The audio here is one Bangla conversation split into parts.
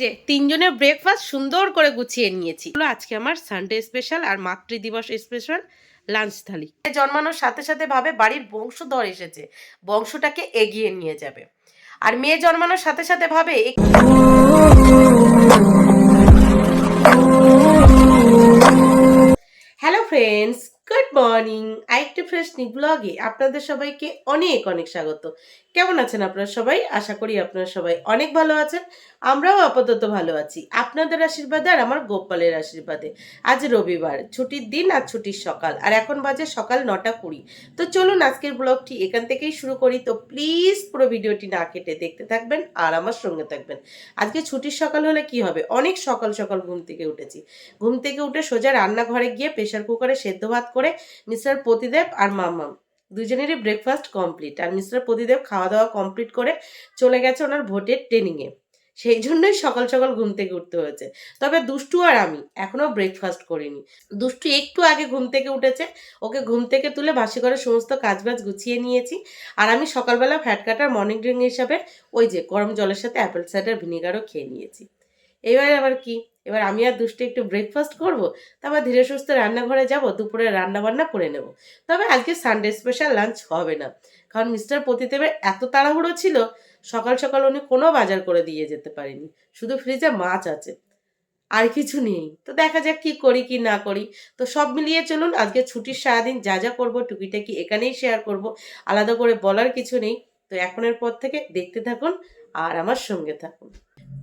যে তিনজনের ব্রেকফাস্ট সুন্দর করে গুছিয়ে নিয়েছি। আজকে আমার সানডে স্পেশাল আর মাতৃ দিবস স্পেশাল লাঞ্চ থালি জন্মানোর সাথে সাথে ভাবে বাড়ির বংশধর এসেছে, বংশটাকে এগিয়ে নিয়ে যাবে। আর মেয়ে জন্মানোর সাথে সাথে ভাবে হ্যালো ফ্রেন্ডস গুড মর্নিং আরেকটি ফ্রেশ ব্লগে আপনাদের সবাইকে অনেক অনেক স্বাগত। কেমন আছেন আপনারা সবাই? আশা করি আপনারা সবাই অনেক ভালো আছেন। আমরাও আপাতত ভালো আছি। আপনাদের আশীর্বাদে আর আমার গোপালের আশীর্বাদে। আজ রবিবার, ছুটির দিন আর ছুটির সকাল। আর এখন বাজে সকাল নটা কুড়ি। তো চলুন আজকের ব্লগটি এখান থেকেই শুরু করি। তো প্লিজ পুরো ভিডিওটি না কেটে দেখতে থাকবেন আর আমার সঙ্গে থাকবেন। আজকে ছুটির সকাল হলে কি হবে? অনেক সকাল সকাল ঘুম থেকে উঠেছি। ঘুম থেকে উঠে সোজা রান্নাঘরে গিয়ে প্রেশার কুকারে সেদ্ধ ভাত করে মিস্টার প্রতিদেব আর মাম্মাম। দুজনেরই ব্রেকফাস্ট কমপ্লিট আর মিস্টার প্রতিদেব খাওয়া দাওয়া কমপ্লিট করে চলে গেছে ওনার ভোটের ট্রেনিংয়ে সেই জন্যই সকাল সকাল ঘুম থেকে উঠতে হয়েছে। তবে দুষ্টু আর আমি এখনও ব্রেকফাস্ট করিনি। দুষ্টু একটু আগে ঘুম থেকে উঠেছে। ওকে ঘুম থেকে তুলে বাসি করে সমস্ত কাজবাজ গুছিয়ে নিয়েছি। আর আমি সকালবেলা ফ্যাট কাটার মর্নিং ড্রিঙ্ক হিসাবে ওই যে গরম জলের সাথে অ্যাপেল সাইডার ভিনিগারও খেয়ে নিয়েছি। এবার আবার কি? এবার আমি আর দুষ্টু একটু ব্রেকফাস্ট করব, তারপর ধীরে সুস্থ রান্নাঘরে যাব, দুপুরে রান্না বান্না করে নেব। তবে আজকে সানডে স্পেশাল লাঞ্চ হবে না, কারণ মিস্টার প্রতিদেবের এত তাড়াহুড়ো ছিল, সকাল সকাল উনি কোনো বাজার করে দিয়ে যেতে পারেনি, শুধু ফ্রিজে মাছ আছে, আর কিছু নেই। তো দেখা যাক কি করি কি না করি। তো সব মিলিয়ে চলুন, আজকে ছুটির সারাদিন যা যা করব, টুকিটাকি এখানেই শেয়ার করব, আলাদা করে বলার কিছু নেই। তো এখনের পর থেকে দেখতে থাকুন আর আমার সঙ্গে থাকুন।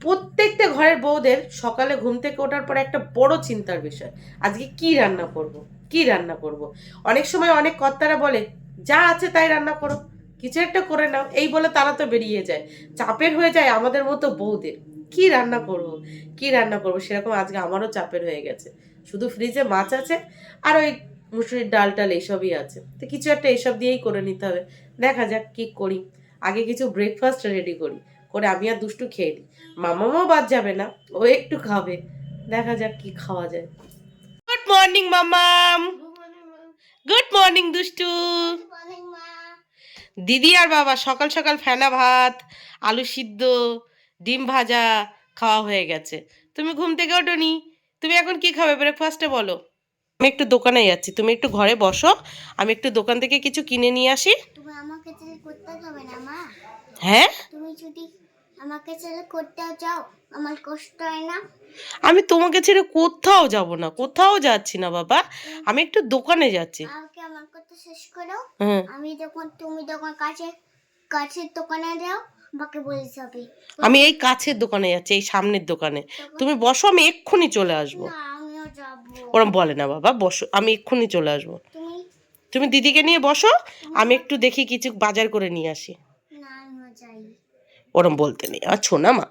প্রত্যেকটা ঘরের বউদের সকালে ঘুম থেকে ওঠার পরে একটা বড় চিন্তার বিষয়। আজকে কি রান্না করব? কি রান্না করব? অনেক সময় অনেক কর্তারা বলে, যা আছে তাই রান্না করো। কিছু একটা করে নাও। এই বলে তারা তো বেরিয়ে যায়। চাপের হয়ে যায় আমাদের মতো বউদের। কি রান্না করব? কি রান্না করব? সেরকম আজকে আমারও চাপের হয়ে গেছে। শুধু ফ্রিজে মাছ আছে আর ওই মুসুরির ডাল টাল এইসবই আছে। তো কিছু একটা এইসব দিয়েই করে নিতে হবে। দেখা যাক কি করি। আগে কিছু ব্রেকফাস্ট রেডি করি। করে আমি আর দুষ্টু খেয়ে নিই মামামাও বাদ যাবে না, ও একটু খাবে। দেখা যাক কি খাওয়া যায়। গুড মর্নিং মামাম। গুড মর্নিং দুষ্টু। দিদি আর বাবা সকাল সকাল ফেনা ভাত, আলু সিদ্ধ, ডিম ভাজা খাওয়া হয়ে গেছে। তুমি ঘুম থেকে ওঠোনি তুমি এখন কি খাবে ব্রেকফাস্টে বলো। আমি একটু দোকানে যাচ্ছি। তুমি একটু ঘরে বসো। আমি একটু দোকান থেকে কিছু কিনে নিয়ে আসি। আমাকে করতে হবে না, মা? হ্যাঁ? তুমি যদি আমাকে ছেড়ে করতেও চাও আমার কষ্ট হয় না? আমি তোমাকে ছেড়ে কোথাও যাব না কোথাও যাচ্ছি না বাবা। আমি একটু দোকানে যাচ্ছি। আমাকে আমার কথা শেষ করো। হ্যাঁ আমি যখন তুমি যখন কাছে কাছের দোকানে যাও আমাকে বলিস হবে আমি এই কাছের দোকানে যাচ্ছি এই সামনের দোকানে। তুমি বসো আমি এক্ষুনি চলে আসব। যাব। ওরম বলে না বাবা বসো আমি এক্ষুনি চলে আসব। তুমি দিদিকে নিয়ে বসো আমি একটু দেখি কিছু বাজার করে নিয়ে আসি। ওরম বলতে নেই। আর ছোনা মা।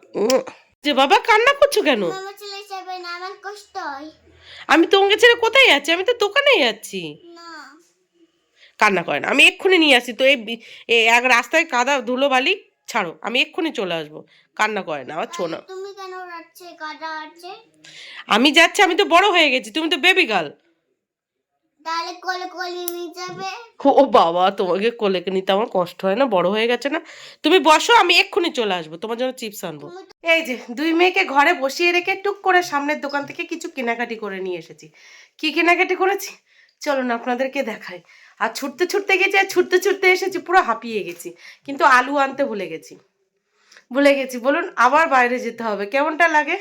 যে বাবা কান্না করছ কেন? আমি তোমাকে ছেড়ে কোথায় যাচ্ছি? আমি তো দোকানে যাচ্ছি। কান্না করে না আমি এক্ষুনি নিয়ে আসি। তো এই এক রাস্তায় কাদা ধুলো বালি ছাড়ো আমি এক্ষুনি চলে আসব। কান্না করে না আমার ছোনা। আছে? আমি যাচ্ছি আমি তো বড় হয়ে গেছি তুমি তো বেবি গার্ল তাহলে কোলে কোলে নিয়ে যাবে। ও বাবা তোমাকে কোলে নিতে আমার কষ্ট হয় না বড় হয়ে গেছে না। তুমি বসো আমি এক্ষুনি চলে আসব তোমার জন্য চিপস আনব। এই যে দুই মেয়েকে ঘরে বসিয়ে রেখে টুক করে সামনের দোকান থেকে কিছু কেনাকাটি করে নিয়ে এসেছি। কি কেনাকাটি করেছি? চলুন আপনাদেরকে দেখাই। আর ছুটতে ছুটতে গেছি আর ছুটতে ছুটতে এসেছি পুরো হাঁপিয়ে গেছি। কিন্তু আলু আনতে ভুলে গেছি। ভুলে গেছি বলুন আবার বাইরে যেতে হবে কেমনটা লাগে?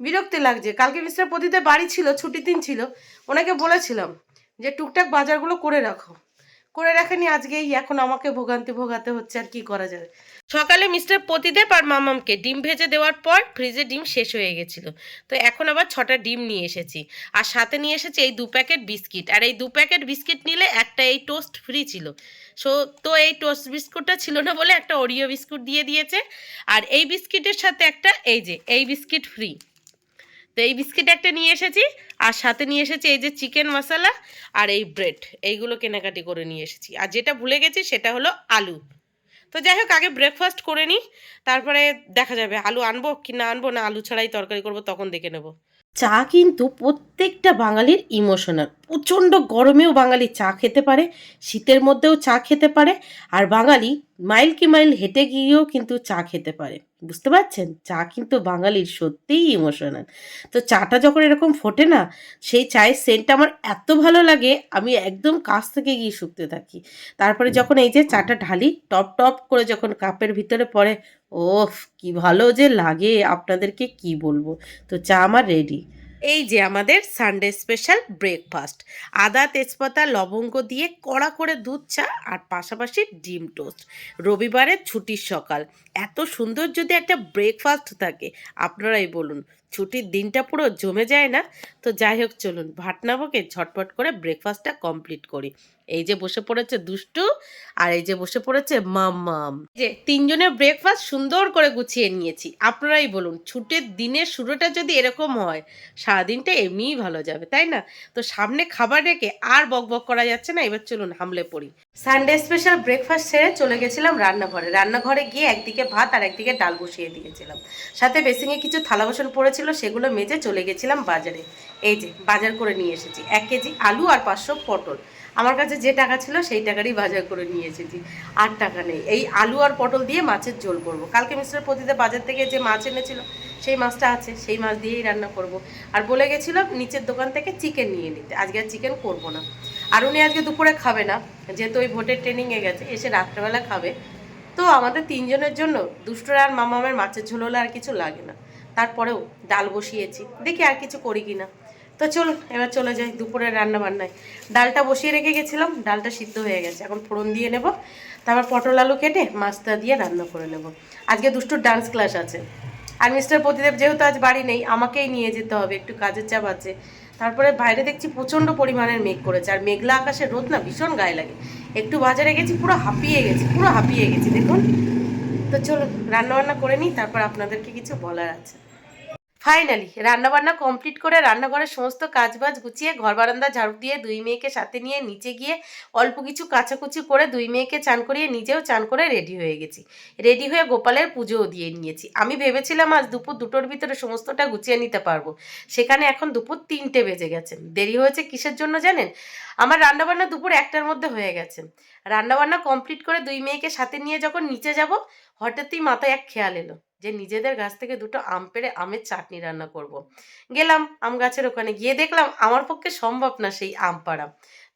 বিরক্তি লাগছে। কালকে মিস্টার পতিতে বাড়ি ছিল ছুটির দিন ছিল ওনাকে বলেছিলাম যে টুকটাক বাজারগুলো করে রাখো। করে রাখেনি আজকেই, এখন আমাকে ভোগান্তি ভোগাতে হচ্ছে আর কি করা যাবে। সকালে মিস্টার পতিদেব আর মামামকে ডিম ভেজে দেওয়ার পর ফ্রিজে ডিম শেষ হয়ে গেছিল। তো এখন আবার ছটা ডিম নিয়ে এসেছি। আর সাথে নিয়ে এসেছি এই দু প্যাকেট বিস্কিট। আর এই দু প্যাকেট বিস্কিট নিলে একটা এই টোস্ট ফ্রি ছিল। সো, তো এই টোস্ট বিস্কুটটা ছিল না বলে একটা ওরিও বিস্কুট দিয়ে দিয়েছে। আর এই বিস্কিটের সাথে একটা, এই যে, এই বিস্কিট ফ্রি। তো এই বিস্কিট একটা নিয়ে এসেছি, আর সাথে নিয়ে এসেছি এই যে চিকেন মশলা আর এই ব্রেড, এইগুলো কেনাকাটি করে নিয়ে এসেছি। আর যেটা ভুলে গেছি সেটা হলো আলু। তো যাই হোক, আগে ব্রেকফাস্ট করে নিই, তারপরে দেখা যাবে আলু আনব কি না আনব, না আলু ছাড়াই তরকারি করব, তখন দেখে নেব। চা কিন্তু প্রত্যেকটা বাঙালির ইমোশনাল প্রচণ্ড গরমেও বাঙালি চা খেতে পারে, শীতের মধ্যেও চা খেতে পারে, আর বাঙালি মাইল কি মাইল হেঁটে গিয়েও কিন্তু চা খেতে পারে। বুঝতে পারছেন? চা কিন্তু বাঙালির সত্যিই ইমোশনাল তো চাটা যখন এরকম ফোটে না সেই চায়ের সেন্টটা আমার এত ভালো লাগে আমি একদম কাছ থেকে গিয়ে শুকতে থাকি। তারপরে যখন এই যে চাটা ঢালি টপ টপ করে যখন কাপের ভিতরে পড়ে ওফ কি ভালো যে লাগে আপনাদেরকে কি বলব? তো চা আমার রেডি এই যে আমাদের সানডে স্পেশাল ব্রেকফাস্ট আদা, তেজপাতা, লবঙ্গ দিয়ে কড়া করে দুধ, চা আর পাশাপাশি ডিম টোস্ট। রবিবারের ছুটির সকাল। এত সুন্দর যদি একটা ব্রেকফাস্ট থাকে, আপনারাই বলুন। ছুটির দিনটা পুরো জমে যায় না। তো যাই হোক, চলুন ভাট না বকে ঝটপট করে ব্রেকফাস্টটা কমপ্লিট করি। এই যে বসে পড়েছে দুষ্টু আর এই যে বসে পড়েছে মাম্মাম। যে তিনজনের ব্রেকফাস্ট সুন্দর করে গুছিয়ে নিয়েছি। আপনারাই বলুন, ছুটির দিনের শুরুটা যদি এরকম হয়, সারাদিনটা এমনিই ভালো যাবে, তাই না? তো সামনে খাবার রেখে আর বক বক করা যাচ্ছে না, এবার চলুন হামলে পড়ি। সানডে স্পেশাল ব্রেকফাস্ট সেরে চলে গেছিলাম রান্নাঘরে। রান্নাঘরে গিয়ে একদিকে ভাত আর একদিকে ডাল বসিয়ে দিয়েছিলাম। সাথে বেসিংয়ে কিছু থালা বাসন পড়েছিল সেগুলো মেজে চলে গেছিলাম বাজারে। এই যে, বাজার করে নিয়ে এসেছি। এক কেজি আলু আর পাঁচশো পটল। আমার কাছে যে টাকা ছিল সেই টাকারই বাজার করে নিয়ে এসেছি। আর টাকা নেই। এই আলু আর পটল দিয়ে মাছের ঝোল করব। কালকে মিস্টার পতিতে বাজার থেকে যে মাছ এনেছিল, সেই মাছটা আছে, সেই মাছ দিয়েই রান্না করব। আর বলে গেছিলাম নিচের দোকান থেকে চিকেন নিয়ে নিতে। আজকে আর চিকেন করব না। আর উনি আজকে দুপুরে খাবে না। যেহেতু ওই ভোটের ট্রেনিংয়ে গেছে, এসে রাত্রেবেলা খাবে। তো আমাদের তিনজনের জন্য, দুষ্টরা আর মামামের মাছের ঝোল হলে আর কিছু লাগে না। তারপরেও ডাল বসিয়েছি। দেখি আর কিছু করি কি না তো চল, এবার চলে যাই দুপুরের রান্না বান্নায় ডালটা বসিয়ে রেখে গেছিলাম, ডালটা সিদ্ধ হয়ে গেছে। এখন ফোড়ন দিয়ে নেব, তারপর পটল আলু কেটে মাছটা দিয়ে রান্না করে নেব। আজকে দুষ্টুর ডান্স ক্লাস আছে। আর মিস্টার প্রতিদেব যেহেতু আজ বাড়ি নেই, আমাকেই নিয়ে যেতে হবে, একটু কাজের চাপ আছে। তারপরে বাইরে দেখছি প্রচণ্ড পরিমাণের মেঘ করেছে। আর মেঘলা আকাশে রোদ না ভীষণ গায়ে লাগে। একটু বাজারে গেছি, পুরো হাঁপিয়ে গেছি, পুরো হাঁপিয়ে গেছি। দেখুন। তো চলুন, রান্নাবান্না করে নিই, তারপর আপনাদেরকে কিছু বলার আছে। ফাইনালি রান্নাবান্না কমপ্লিট করে রান্নাঘরের সমস্ত কাজবাজ গুছিয়ে ঘর বারান্দা ঝাড়ু দিয়ে দুই মেয়েকে সাথে নিয়ে নিচে গিয়ে অল্প কিছু কাচাকুচি করে দুই মেয়েকে চান করিয়ে নিজেও চান করে রেডি হয়ে গেছি। রেডি হয়ে গোপালের পুজোও দিয়ে নিয়েছি। আমি ভেবেছিলাম আজ দুপুর দুটোর ভিতরে সমস্তটা গুছিয়ে নিতে পারব। সেখানে এখন দুপুর তিনটে বেজে গেছে। দেরি হয়েছে কিসের জন্য জানেন? আমার রান্নাবান্না দুপুর একটার মধ্যে হয়ে গেছে। রান্নাবান্না কমপ্লিট করে দুই মেয়েকে সাথে নিয়ে যখন নিচে যাব, হঠাৎই মাথায় এক খেয়াল এলো। যে নিজেদের গাছ থেকে দুটো আম পেড়ে আমের চাটনি রান্না করব। গেলাম আম গাছের ওখানে, গিয়ে দেখলাম আমার পক্ষে সম্ভব না সেই আম পাড়া।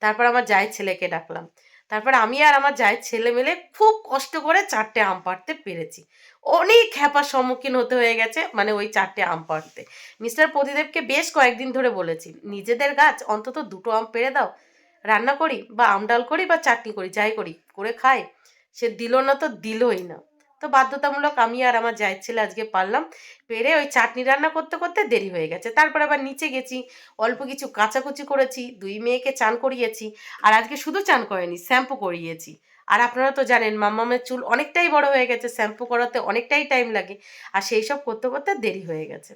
তারপর আমার জায়ের ছেলেকে ডাকলাম। তারপর আমি আর আমার জায়ের ছেলে মেলে খুব কষ্ট করে চারটে আম পাড়তে পেরেছি। অনেক খ্যাপার সম্মুখীন হতে হয়ে গেছে মানে ওই চারটে আম পাড়তে। মিস্টার প্রদীদেবকে বেশ কয়েকদিন ধরে বলেছি, নিজেদের গাছ অন্তত দুটো আম পেড়ে দাও। রান্না করি বা আম ডাল করি বা চাটনি করি, যাই করি, করে খাই। সে দিল না তো দিলই না। তো বাধ্যতামূলক আমি আর আমার জায়ের ছেলে আজকে পারলাম। পেরে ওই চাটনি রান্না করতে করতে দেরি হয়ে গেছে। তারপর আবার নিচে গেছি, অল্প কিছু কাচাকুচি করেছি, দুই মেয়েকে চান করিয়েছি আর আজকে শুধু চান করেনি, শ্যাম্পু করিয়েছি। আর আপনারা তো জানেন, মাম্মামের চুল অনেকটাই বড় হয়ে গেছে, শ্যাম্পু করাতে অনেকটাই টাইম লাগে। আর সেই সব করতে করতে দেরি হয়ে গেছে।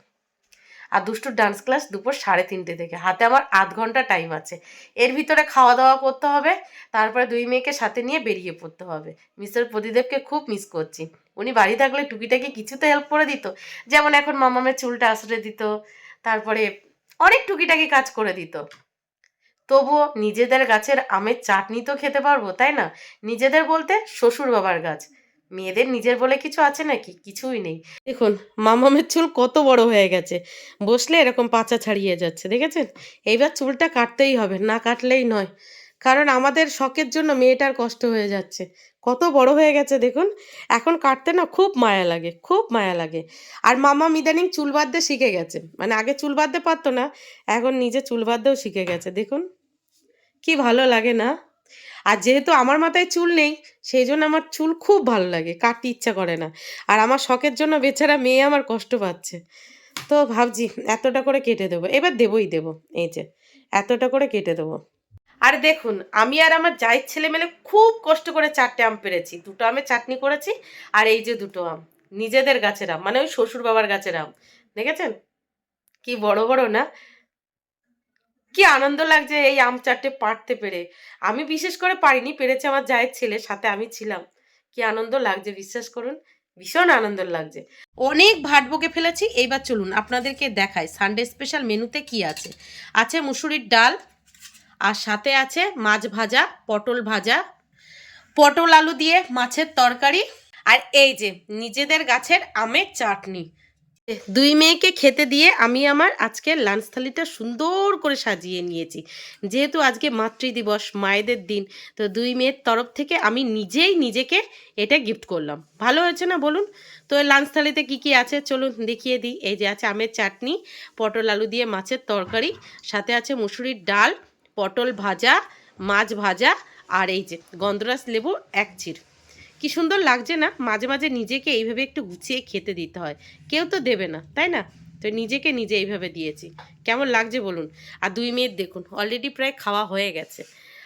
আর দুষ্টুর ডান্স ক্লাস দুপুর সাড়ে তিনটে থেকে। হাতে আমার আধ ঘণ্টা টাইম আছে। এর ভিতরে খাওয়া দাওয়া করতে হবে, তারপরে দুই মেয়েকে সাথে নিয়ে বেরিয়ে পড়তে হবে। মিস্টার প্রদীদেবকে খুব মিস করছি। উনি বাড়ি থাকলে টুকিটাকি কিছুতে হেল্প করে দিত। যেমন এখন মামামের চুলটা আশ্রয় দিত, তারপরে অনেক টুকিটাকি কাজ করে দিত। তবুও নিজেদের গাছের আমের চাটনি তো খেতে পারব, তাই না? নিজেদের বলতে শ্বশুর বাবার গাছ। মেয়েদের নিজের বলে কিছু আছে নাকি? কিছুই নেই। দেখুন মামামের চুল কত বড় হয়ে গেছে। বসলে এরকম পাচা ছাড়িয়ে যাচ্ছে, দেখেছেন? এইবার চুলটা কাটতেই হবে, না কাটলেই নয়। কারণ আমাদের শখের জন্য মেয়েটার কষ্ট হয়ে যাচ্ছে। কত বড় হয়ে গেছে, দেখুন? এখন কাটতে না খুব মায়া লাগে, খুব মায়া লাগে। আর মামা ইদানিং চুল বাঁধতে শিখে গেছে। মানে আগে চুল বাঁধতে পারতো না, এখন নিজে চুল বাঁধতেও শিখে গেছে, দেখুন? কি ভালো লাগে না? আর যেহেতু আমার মাথায় চুল নেই সেই জন্য আমার চুল খুব ভালো লাগে, কাটতে ইচ্ছা করে না। আর আমার শখের জন্য বেচারা মেয়ে আমার কষ্ট পাচ্ছে। তো ভাবছি এতটা করে কেটে দেবো। এবার দেবই দেবো, এই যে, এতটা করে কেটে দেবো। আর দেখুন, আমি আর আমার জায়ের ছেলে মেলে খুব কষ্ট করে চারটে আম পেরেছি। দুটো আমের চাটনি করেছি, আর এই যে দুটো আম, নিজেদের গাছের আম মানে ওই শ্বশুর বাবার গাছের আম, দেখেছেন? কি বড় বড় না? কি আনন্দ লাগছে এই আম চারটে পাড়তে পেরে। আমি বিশেষ করে পারিনি, পেরেছে আমার জায়ের ছেলে, সাথে আমি ছিলাম। কি আনন্দ লাগছে, বিশ্বাস করুন, ভীষণ আনন্দ লাগছে। অনেক ভাট বকে ফেলেছি, এইবার চলুন আপনাদেরকে দেখাই সানডে স্পেশাল মেনুতে কি আছে? আছে মুসুরির ডাল, আর সাথে আছে মাছ ভাজা, পটল ভাজা, পটল আলু দিয়ে মাছের তরকারি, আর এই যে নিজেদের গাছের আমের চাটনি। দুই মেয়েকে খেতে দিয়ে আমি আমার আজকের লাঞ্চ থালিটা সুন্দর করে সাজিয়ে নিয়েছি। যেহেতু আজকে মাতৃদিবস, মায়েদের দিন, তো দুই মেয়ের তরফ থেকে আমি নিজেই নিজেকে এটা গিফট করলাম। ভালো হয়েছে না বলুন? তো লাঞ্চ থালিতে কী কী আছে? চলুন দেখিয়ে দিই। এই যে আছে আমের চাটনি, পটল আলু দিয়ে মাছের তরকারি, সাথে আছে মুসুরির ডাল, পটল ভাজা, মাছ ভাজা, আর এই যে গন্ধরাস লেবু এক চির কি সুন্দর লাগছে না? মাঝে মাঝে নিজেকে এইভাবে একটু গুছিয়ে খেতে দিতে হয়। কেউ তো দেবে না, তাই না? তো নিজেকে নিজে এইভাবে দিয়েছি। কেমন লাগছে বলুন? আর দুই মেয়ের দেখুন অলরেডি প্রায় খাওয়া হয়ে গেছে।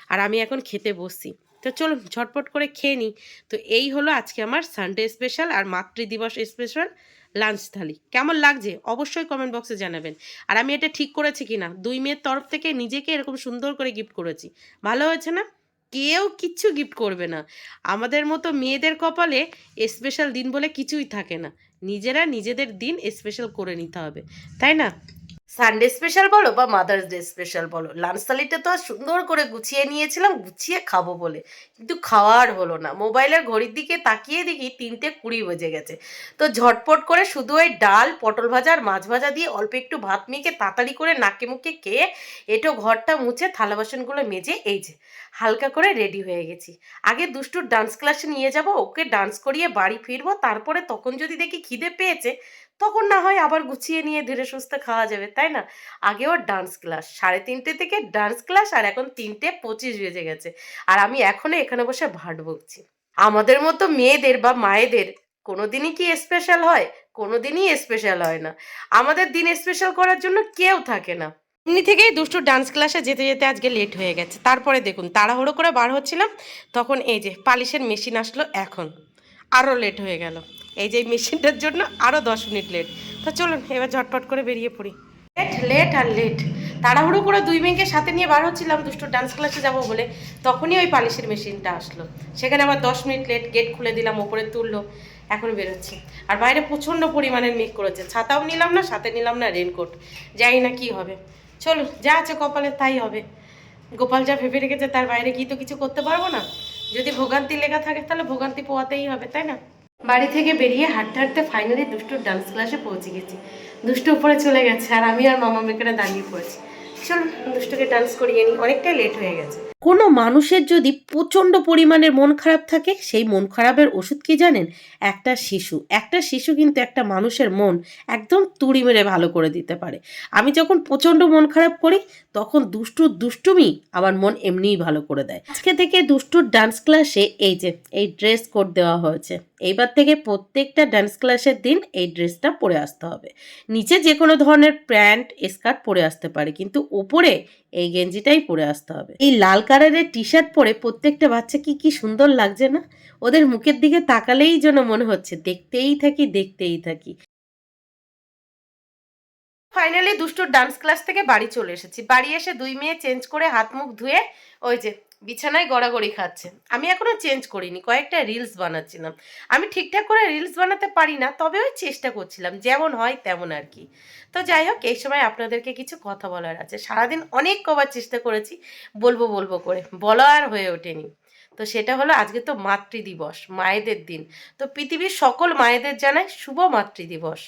আর আমি এখন খেতে বসছি। তো চলুন, ঝটপট করে খেয়ে নিই। তো এই হলো আজকে আমার সানডে স্পেশাল আর মাতৃদিবস স্পেশাল লাঞ্চ থালি। কেমন লাগছে? অবশ্যই কমেন্ট বক্সে জানাবেন। আর আমি এটা ঠিক করেছি কি না দুই মেয়ের তরফ থেকে নিজেকে এরকম সুন্দর করে গিফট করেছি। ভালো হয়েছে না? কেউ কিচ্ছু গিফট করবে না। আমাদের মতো মেয়েদের কপালে স্পেশাল দিন বলে কিছুই থাকে না। নিজেরা নিজেদের দিন স্পেশাল করে নিতে হবে। তাই না? সানডে স্পেশাল বলো বা মাদার্স ডে স্পেশাল বলো। লাঞ্চ থালিটা তো সুন্দর করে গুছিয়ে নিয়েছিলাম, গুছিয়ে খাব বলে। কিন্তু খাওয়ার হলো না। মোবাইলের ঘড়ির দিকে তাকিয়ে দেখি তিনটে কুড়ি বেজে গেছে। তো ঝটপট করে শুধু ওই ডাল, পটল ভাজা আর মাছ ভাজা দিয়ে অল্প একটু ভাত মেখে তাড়াতাড়ি করে নাকে মুখে খেয়ে এটো ঘরটা মুছে থালা বাসনগুলো মেজে এই যে, হালকা করে রেডি হয়ে গেছি। আগে দুষ্টুর ডান্স ক্লাসে নিয়ে যাব, ওকে ডান্স করিয়ে বাড়ি ফিরবো, তারপরে তখন যদি দেখি খিদে পেয়েছে তখন না হয় আবার গুছিয়ে নিয়ে ধীরে সুস্থে খাওয়া যাবে, তাই না? আগে ওর ডান্স ক্লাস সাড়ে তিনটে থেকে ডান্স ক্লাস আর এখন তিনটে পঁচিশ বেজে গেছে। আর আমি এখনও এখানে বসে ভাট বকছি। আমাদের মতো মেয়েদের বা মায়েদের কোনোদিনই কি স্পেশাল হয়? কোনোদিনই স্পেশাল হয় না। আমাদের দিন স্পেশাল করার জন্য কেউ থাকে না। এমনি থেকেই দুষ্টু ডান্স ক্লাসে যেতে যেতে আজকে লেট হয়ে গেছে। তারপরে দেখুন, তাড়াহুড়ো করে বার হচ্ছিলাম, তখন এই যে পালিশের মেশিন আসলো এখন। আরও লেট হয়ে গেল। এই যে মেশিনটার জন্য আরও দশ মিনিট লেট তো চলুন, এবার ঝটপট করে বেরিয়ে পড়ি। লেট লেট আর লেট তাড়াহুড়ো করে দুই মেয়েকে সাথে নিয়ে বার হচ্ছিলাম, দুষ্টু ডান্স ক্লাসে যাব বলে। তখনই ওই পালিশের মেশিনটা আসলো। সেখানে আবার দশ মিনিট লেট গেট খুলে দিলাম, ওপরে তুললো। এখন বেরোচ্ছি আর বাইরে প্রচণ্ড পরিমাণের মেঘ করেছে। ছাতাও নিলাম না, সাথে নিলাম না রেনকোট জানি না কি হবে। চলো যা আছে কপালে তাই হবে। গোপাল যা ভেবে রেখেছে তার বাইরে গিয়ে তো কিছু করতে পারব না? যদি ভোগান্তি লেখা থাকে, তাহলে ভোগান্তি পোয়াতেই হবে, তাই না? বাড়ি থেকে বেরিয়ে হাঁটতে হাঁটতে ফাইনালি দুষ্টুর ডান্স ক্লাসে পৌঁছে গেছি। দুষ্টু উপরে চলে গেছে আর আমি আর মামা মেকেরা দাঁড়িয়ে পড়েছি। চল দুষ্টুকে ডান্স করিয়ে নিই, অনেকটাই লেট হয়ে গেছে। কোনো মানুষের যদি প্রচণ্ড পরিমাণের মন খারাপ থাকে, সেই মন খারাপের ওষুধ কি জানেন? একটা শিশু একটা শিশু কিন্তু একটা মানুষের মন একদম তুড়ি মেরে ভালো করে দিতে পারে। আমি যখন প্রচণ্ড মন খারাপ করি, তখন দুষ্টুর দুষ্টুমি আমার মন এমনিই ভালো করে দেয়। আজকে থেকে দুষ্টুর ডান্স ক্লাসে এই যে, এই ড্রেস কোড দেওয়া হয়েছে, এইবার থেকে প্রত্যেকটা ডান্স ক্লাসের দিন এই ড্রেসটা পরে আসতে হবে। নিচে যে কোনো ধরনের প্যান্ট, স্কার্ট পরে আসতে পারে, কিন্তু ওপরে এই গেঞ্জিটাই পরে আসতে হবে। এই লাল কালারের টি শার্ট পরে প্রত্যেকটা বাচ্চা কি কি সুন্দর লাগছে না? ওদের মুখের দিকে তাকালেই যেন মনে হচ্ছে, দেখতেই থাকি দেখতেই থাকি। ফাইনালি দুষ্টুর ডান্স ক্লাস থেকে বাড়ি চলে এসেছি। বাড়ি এসে দুই মেয়ে চেঞ্জ করে হাত মুখ ধুয়ে ওই যে বিছানায় গড়াগড়ি খাচ্ছে আমি এখনও চেঞ্জ করিনি, কয়েকটা রিলস বানাচ্ছিলাম। আমি ঠিকঠাক করে রিলস বানাতে পারি না, তবে ওই চেষ্টা করছিলাম, যেমন হয় তেমন আর কি। তো যাই হোক, এই সময় আপনাদেরকে কিছু কথা বলার আছে। সারাদিন অনেক কবার চেষ্টা করেছি, বলব বলব করে, বলা আর হয়ে ওঠেনি। তো সেটা হলো আজকে তো মাতৃদিবস মায়েদের দিন। তো পৃথিবীর সকল মায়েদের জানাই শুভ মাতৃদিবস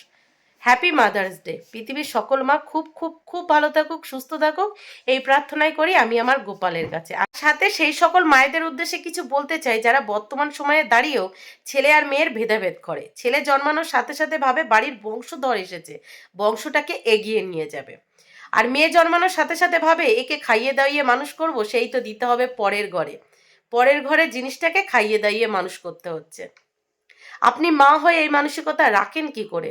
হ্যাপি মাদার্স ডে পৃথিবীর সকল মা খুব খুব খুব ভালো থাকুক, সুস্থ থাকুক। এই প্রার্থনাই করি আমি আমার গোপালের কাছে। আর সাথে সেই সকল মায়েদের উদ্দেশ্যে কিছু বলতে চাই, যারা বর্তমান সময়ে দাঁড়িয়েও ছেলে আর মেয়ের ভেদাভেদ করে। ছেলে জন্মানোর সাথে সাথে ভাবে বাড়ির বংশধর এসেছে, বংশটাকে এগিয়ে নিয়ে যাবে। আর মেয়ে জন্মানোর সাথে সাথে ভাবে একে খাইয়ে দাইয়ে মানুষ করব, সেই তো দিতে হবে পরের ঘরে। পরের ঘরে জিনিসটাকে খাইয়ে দাইয়ে মানুষ করতে হচ্ছে। আপনি মা হয়ে এই মানসিকতা রাখেন কি করে?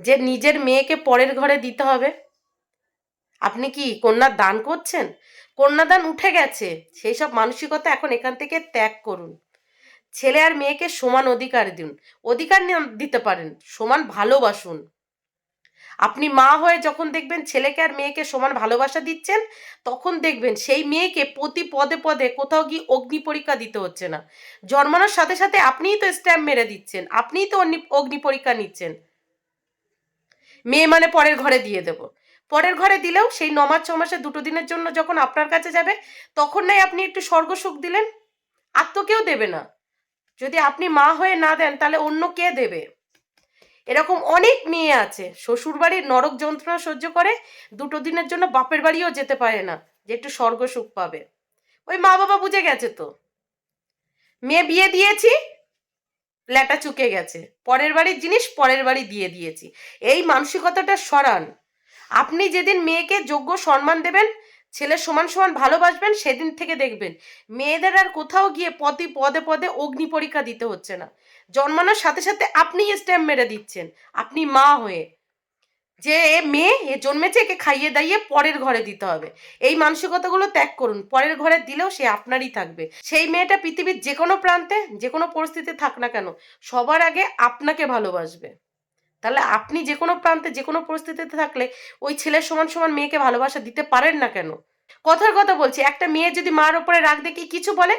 যে নিজের মেয়েকে পরের ঘরে দিতে হবে। আপনি কি কন্যার দান করছেন? কন্যাদান উঠে গেছে। সেই সব মানসিকতা এখন এখান থেকে ত্যাগ করুন। ছেলে আর মেয়েকে সমান অধিকার দিন। অধিকার দিতে পারেন। সমান ভালোবাসুন। আপনি মা হয়ে যখন দেখবেন ছেলেকে আর মেয়েকে সমান ভালোবাসা দিচ্ছেন, তখন দেখবেন সেই মেয়েকে প্রতি পদে পদে কোথাও গিয়ে অগ্নি পরীক্ষা দিতে হচ্ছে না। জন্মানোর সাথে সাথে আপনিই তো স্ট্যাম্প মেরে দিচ্ছেন। আপনিই তো অগ্নি- পরীক্ষা নিচ্ছেন। মেয়ে মানে পরের ঘরে দিয়ে দেব। পরের ঘরে দিলেও সেই নমাস ছ মাসে দুটো দিনের জন্য যখন আপনার কাছে যাবে, তখন নাই আপনি একটু স্বর্গ সুখ দিলেন। আর তো কেউ দেবে না। যদি আপনি মা হয়ে না দেন, তাহলে অন্য কে দেবে? এরকম অনেক মেয়ে আছে। শ্বশুর বাড়ির নরক যন্ত্রণা সহ্য করে দুটো দিনের জন্য বাপের বাড়িও যেতে পারে না, যে একটু স্বর্গ সুখ পাবে। ওই মা বাবা বুঝে গেছে তো। মেয়ে বিয়ে দিয়েছি ল্যাটা চুকে গেছে। পরের বাড়ির জিনিস পরের বাড়ি দিয়ে দিয়েছি। এই মানসিকতাটা সরান। আপনি যেদিন মেয়েকে যোগ্য সম্মান দেবেন, ছেলে সমান সমান ভালোবাসবেন, সেদিন থেকে দেখবেন মেয়েদের আর কোথাও গিয়ে পদে পদে পদে অগ্নি পরীক্ষা দিতে হচ্ছে না। জন্মানোর সাথে সাথে আপনি স্ট্যাম্প মেরে দিচ্ছেন। আপনি মা হয়ে। যে এ মেয়ে এ জন্মেছে একে খাইয়ে দাইয়ে পরের ঘরে দিতে হবে। এই মানসিকতাগুলো ত্যাগ করুন। পরের ঘরে দিলেও সে আপনারই থাকবে। সেই মেয়েটা পৃথিবীর যে কোনো প্রান্তে যে কোনো পরিস্থিতিতে থাক না কেন, সবার আগে আপনাকে ভালোবাসবে। তাহলে আপনি যে কোনো প্রান্তে যে কোনো পরিস্থিতিতে থাকলে ওই ছেলের সমান সমান মেয়েকে ভালোবাসা দিতে পারেন না কেন? কথার কথা বলছি, একটা মেয়ে যদি মার ওপরে রাগ দেখে কিছু বলে,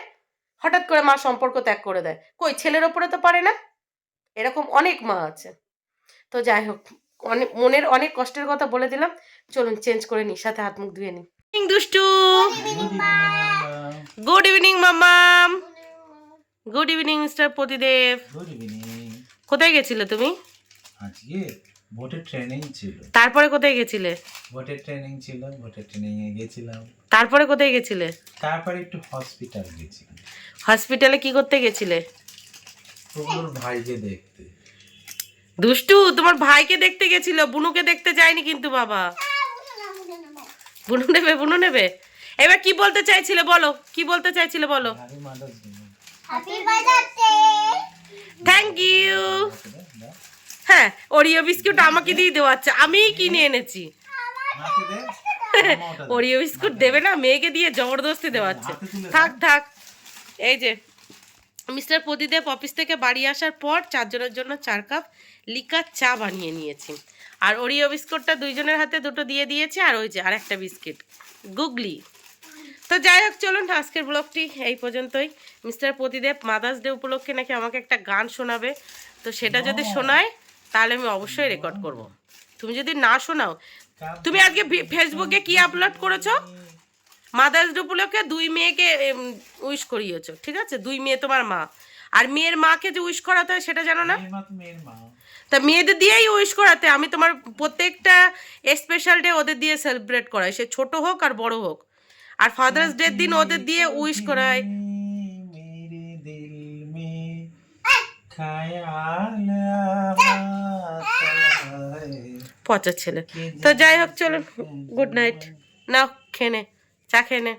হঠাৎ করে মা সম্পর্ক ত্যাগ করে দেয়। কই, ছেলের ওপরে তো পারে না? এরকম অনেক মা আছে। তো যাই হোক অনেক মনের অনেক কষ্টের কথা বলে দিলাম। চলুন চেঞ্জ করে নিই সাথে হাত মুখ ধুয়ে নিই। দুষ্টু। গুড ইভিনিং মামাম good evening mister Pratidev good evening কোথায় গেছিলে তুমি? আজকে ভোটের ট্রেনিং ছিল। তারপরে কোথায় গেছিলে? ভোটের ট্রেনিং ছিল ভোটের ট্রেনিং এ গেছিলাম। তারপরে কোথায় গেছিলে? তারপরে একটু হসপিটাল গেছিলাম। হসপিটালে কি করতে গেছিলে? ভাইকে দেখতে। দুষ্টু তোমার ভাইকে দেখতে গেছিল বুনুকে দেখতে যায়নি কিন্তু বাবা। বুনু নেবে বুনু নেবে? এবার কি বলতে চাইছিলে বলো কি বলতে চাইছিলে বলো? থ্যাংক ইউ হ্যাঁ ওরিও বিস্কুট আমাকে দিয়ে দেওয়াচ্ছে আমিই কিনে এনেছি। ওরিও বিস্কুট দেবে না মেয়েকে দিয়ে জবরদস্তি হাতে তুলে থাক থাক। এই যে মিস্টার প্রদীদেব অফিস থেকে বাড়ি আসার পর চারজনের জন্য চার কাপ লিকার চা বানিয়ে নিয়েছি। আর ওরিও বিস্কুটটা দুইজনের হাতে দুটো দিয়ে দিয়েছে আর ওই যে আর একটা বিস্কিট। গুগলি। তো যাই হোক চলুন আজকের ব্লগটি এই পর্যন্তই। মিস্টার প্রতিদেব মাদার্স ডে উপলক্ষে নাকি আমাকে একটা গান শোনাবে। তো সেটা যদি শোনায় তাহলে আমি অবশ্যই রেকর্ড করব। তুমি যদি না শোনাও তুমি আজকে ফেসবুকে কি আপলোড করেছ? মাদার্স ডে উপলক্ষে দুই মেয়েকে উইশ করিয়েছো ঠিক আছে? দুই মেয়ে তোমার মা। আর মেয়ের মাকে যে উইশ করাতে হয় সেটা জানো না? তা মেয়েদের দিয়েই উইশ করাতে আমি তোমার প্রত্যেকটা স্পেশাল ডে ওদের দিয়ে সেলিব্রেট করাই। সে ছোট হোক আর বড় হোক। আর ফাদার্স ডের দিন ওদের দিয়ে উইশ করাই। পচা ছেলে। তো যাই হোক চলো গুড নাইট নাও খেনে চা খেয়ে নে